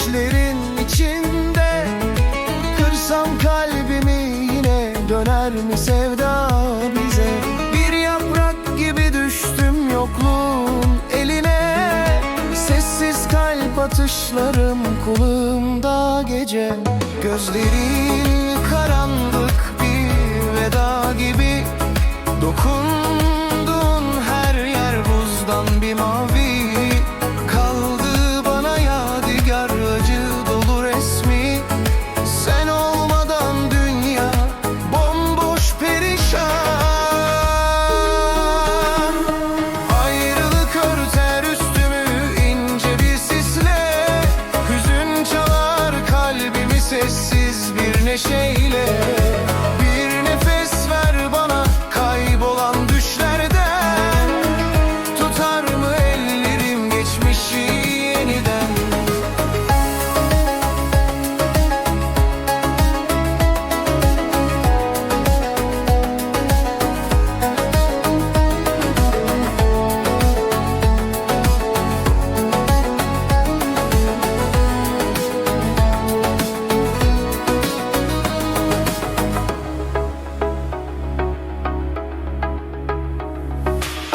düşlerin içinde Kırsam kalbimi yine döner mi sevda bize? Bir yaprak gibi düştüm yokluğun eline Sessiz kalp atışlarım kulumda gece. Gözleri karanlık bir veda gibi Dokun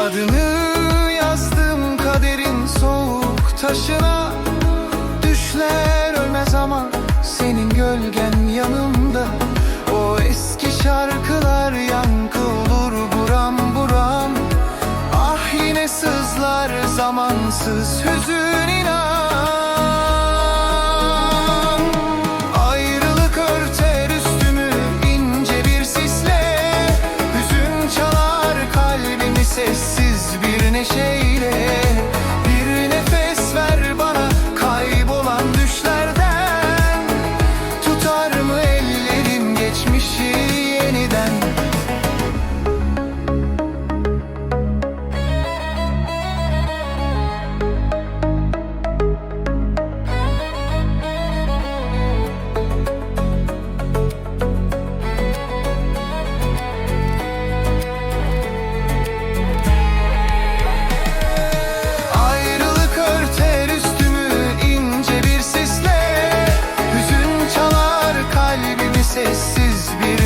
Adını yazdım kaderin soğuk taşına. Düşler ölmez ama senin gölgen yanımda. O eski şarkılar yankı olur buram buram. Ah yine sızlar zamansız hüzün sessiz bir neşeyle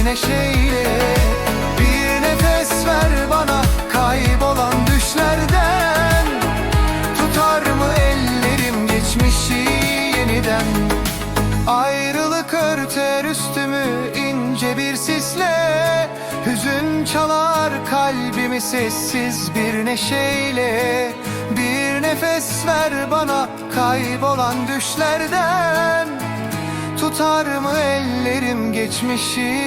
neşeyle Bir nefes ver bana kaybolan düşlerden. Tutar mı ellerim geçmişi yeniden? Ayrılık örter üstümü ince bir sisle. Hüzün çalar kalbimi sessiz bir neşeyle. Bir nefes ver bana kaybolan düşlerden. Tutar mı ellerim geçmişi